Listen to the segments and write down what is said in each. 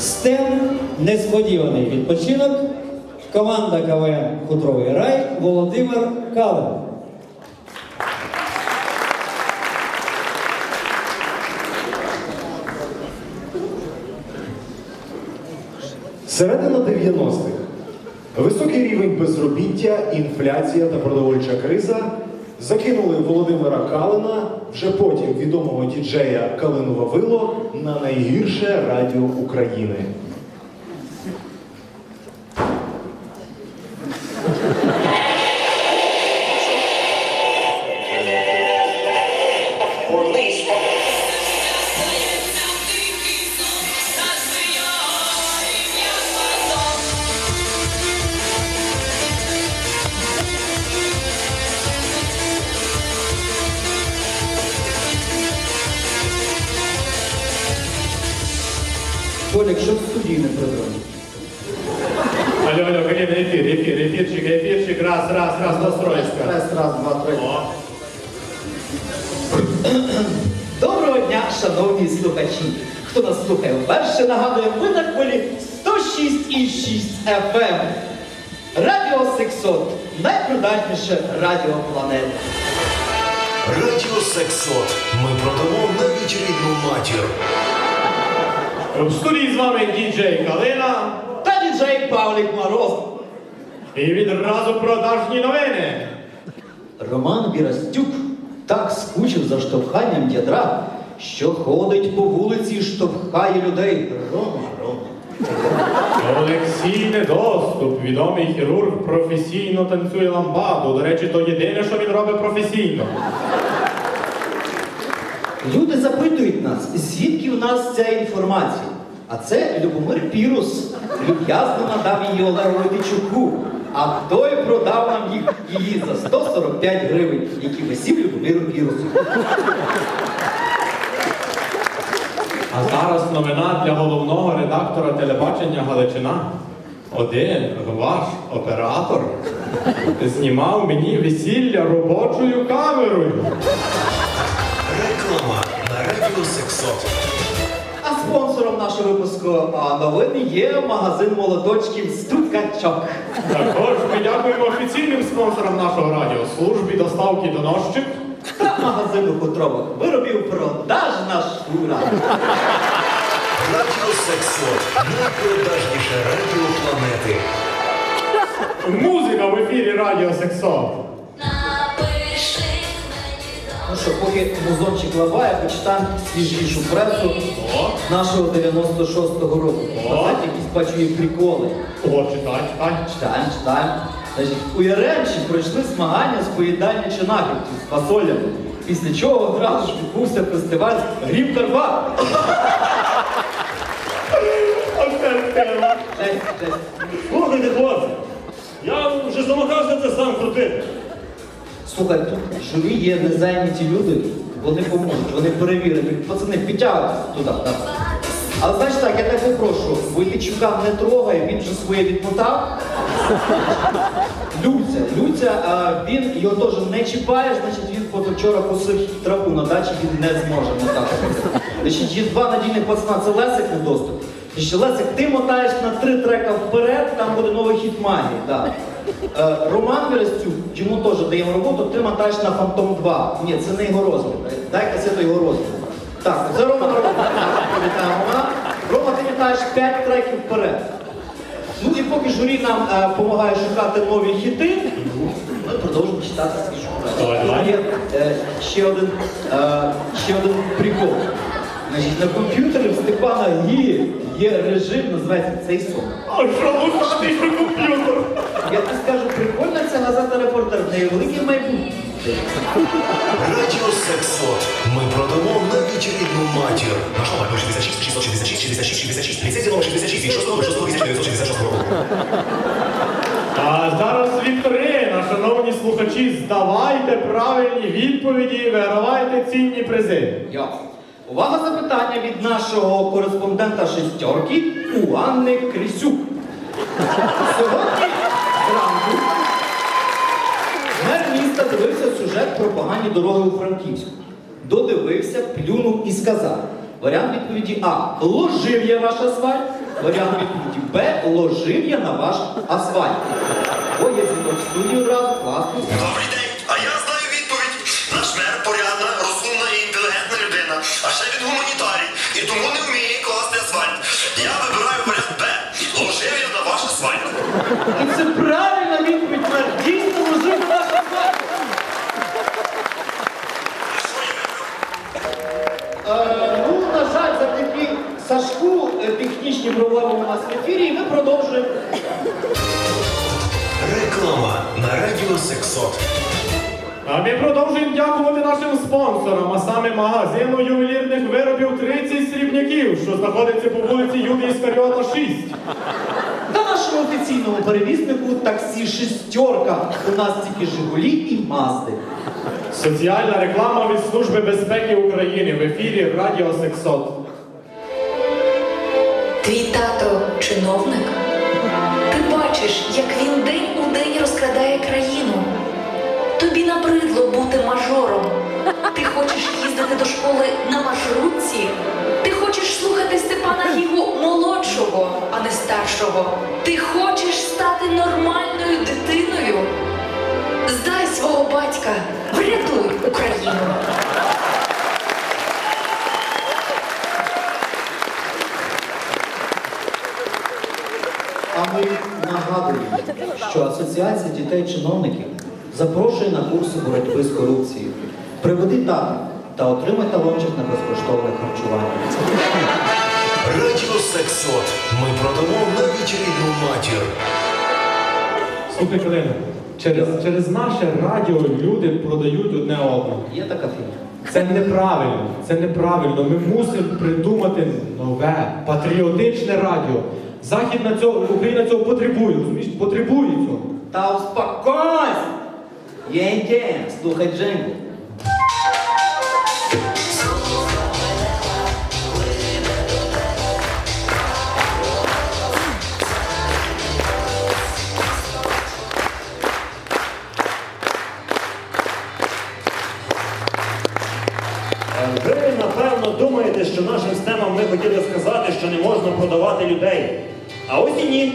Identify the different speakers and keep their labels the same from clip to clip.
Speaker 1: Стем несподіваний відпочинок. Команда КВН Хутровий рай Володимир Калин.
Speaker 2: Середина 90-х. Високий рівень безробіття, інфляція та продовольча криза закинули Володимира Калина, вже потім відомого діджея Калинова Вило, на найгірше радіо України.
Speaker 1: що в студії не прибрали?
Speaker 3: Алло, алло, Галина, эфир, эфир, эфирчик, эфирчик, раз, раз, раз, настроечка.
Speaker 1: Раз, раз, два, три.
Speaker 3: О,
Speaker 4: Доброго дня, шановні слухачі! Хто нас слухає вперше, нагадує, ви на хвилі 106,6 FM. Радіо Сексот найпродажніше радіо планети.
Speaker 5: Радіо Сексот. Ми продамо навіть рідну матір.
Speaker 3: в студії з вами діджей Калина
Speaker 4: Та діджей Павлік Мороз.
Speaker 3: і відразу продажні новини.
Speaker 4: Роман Вірастюк так скучив за штовханням ядра, що ходить по вулиці і штовхає людей. Рома, Рома.
Speaker 3: Олексій Недоступ, відомий хірург, професійно танцює ламбаду. До речі, то єдине, що він робить професійно.
Speaker 4: Люди запитують нас, звідки в нас ця інформація. А це Любомир Пірус. Люб'язно надав її Олегу Летичуку. А той продав нам її за 145 гривень, які висів Любомиру Пірусу.
Speaker 3: А зараз новина для головного редактора телебачення Галичина. Один ваш оператор знімав мені весілля робочою камерою.
Speaker 5: Реклама на Радіо Сексот.
Speaker 4: А спонсором нашого випуску а, новини є магазин молоточків Стукачок.
Speaker 3: Також ми дякуємо офіційним спонсорам нашого радіо службі доставки доносчик.
Speaker 4: Та магазину хутрових виробів продажна шкура.
Speaker 5: Радіо Сексот. Найпродажніше радіо планети.
Speaker 3: Музика в ефірі Радіо Сексот.
Speaker 4: Ну що, поки музончик лаває, почитаємо свіжішу пресу нашого 96-го року. Знаєте, якісь бачу є приколи.
Speaker 3: о, читай, читай.
Speaker 4: Читаємо, читаємо. Значить, у Яремчі пройшли змагання з поїдання чинахівців з фасолями. Після чого одразу ж відбувся фестиваль Гріб Карпат.
Speaker 6: Слухайте, хлопці, я вже замахався це сам крутити.
Speaker 4: Слухай, тут журі є незайняті люди, вони поможуть, вони перевірять. Пацани, підтягуйтесь туди. Так. Але значить так, я тебе попрошу, Войтичука не трогай, він вже своє відмотав. Люця, Люця, а, він його теж не чіпає, значить він позавчора косив траву на дачі, він не зможе мотати. Значить, є два надійних пацана, це Лесик недоступ. І ще Лесик, ти мотаєш на три трека вперед, там буде новий хіт магії. Да. Е, Роман Верестюк, йому теж даємо роботу, ти мотаєш на Фантом 2. Ні, це не його розмір. Дай касету його розмір. Так, це Рома. Вітаємо Рома. Рома, ти мотаєш 5 треків вперед. Ну і поки журі нам допомагає шукати нові хіти, ми продовжимо читати пресу.
Speaker 3: давай.
Speaker 4: Є е, ще, один, е, ще один прикол. Значить, на комп'ютері в Степана Гі є режим, називається цей сон.
Speaker 3: А що лухатий про?
Speaker 4: Я тобі скажу, прикольна ця газета репортер, в неї велике майбутнє.
Speaker 5: Радіо Сексот. Ми продамо навіть рідну матір. Наш номер 066 666 66 66. Ліцензія номер 66 від 6 6 1966 року.
Speaker 3: А зараз вікторина, шановні слухачі, здавайте правильні відповіді і вигравайте цінні призи.
Speaker 4: Йо. Увага запитання від нашого кореспондента шестерки у Анни Крисюк. Сьогодні зранку мер міста дивився сюжет про погані дороги у Франківську. Додивився, плюнув і сказав. Варіант відповіді А. Ложив я ваш асфальт. Варіант відповіді Б. Ложив я на ваш асфальт. О, є дзвінок в студію раз, класно.
Speaker 5: І
Speaker 4: це правильна відповідь. Дійсно на
Speaker 5: що я вибрав?
Speaker 4: Е, ну, на жаль, завдяки Сашку е, технічні проблеми у нас в ефірі, і ми продовжуємо.
Speaker 5: Реклама на радіо Сексот.
Speaker 3: А ми продовжуємо дякувати нашим спонсорам, а саме магазину ювелірних виробів 30 срібняків, що знаходиться по вулиці Юлії Іскаріота 6.
Speaker 4: Та нашому офіційному перевізнику таксі шістерка. У нас тільки Жигулі і Мазди.
Speaker 3: Соціальна реклама від Служби безпеки України в ефірі Радіо Сексот.
Speaker 7: Твій тато чиновник? Ти бачиш, як він день у день розкрадає країну. Тобі набридло бути мажором. Ти хочеш їздити до школи на маршрутці? Старшого. Ти хочеш стати нормальною дитиною? Здай свого батька, врятуй Україну.
Speaker 4: А ми нагадуємо, що Асоціація дітей-чиновників запрошує на курси боротьби з корупцією. Приведи тата та отримай талончик на безкоштовне харчування.
Speaker 5: Радіо Сексот. Ми продамо навіть рідну матір.
Speaker 3: Слухай, Калина, через, через наше радіо люди продають одне одного.
Speaker 4: Є така фігня.
Speaker 3: Це неправильно, це неправильно. Ми мусимо придумати нове, патріотичне радіо. Західна цього, Україна цього потребує, розумієш? Потребує цього.
Speaker 4: Та успокойся! Є ідея, слухай Дженку.
Speaker 6: Ви, напевно, думаєте, що нашим стемам ми хотіли сказати, що не можна продавати людей. А ось і ні.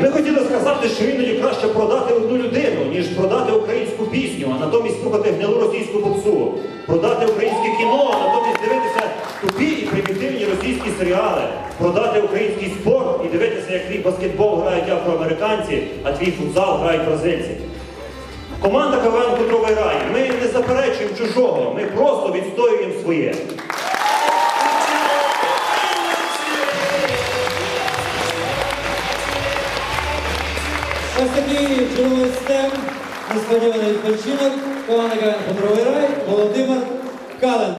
Speaker 6: Ми хотіли сказати, що іноді краще продати одну людину, ніж продати українську пісню, а натомість слухати гнилу російську попсу. Продати українське кіно, а натомість дивитися тупі і примітивні російські серіали. Продати український спорт і дивитися, як твій баскетбол грають афроамериканці, а твій футзал грають бразильці. Команда КВН Кутровий рай. Ми не заперечуємо чужого, ми просто відстоюємо своє.
Speaker 1: Ось такий стем, несподіваний відпочинок, команда Петровий рай, Володимир Кален.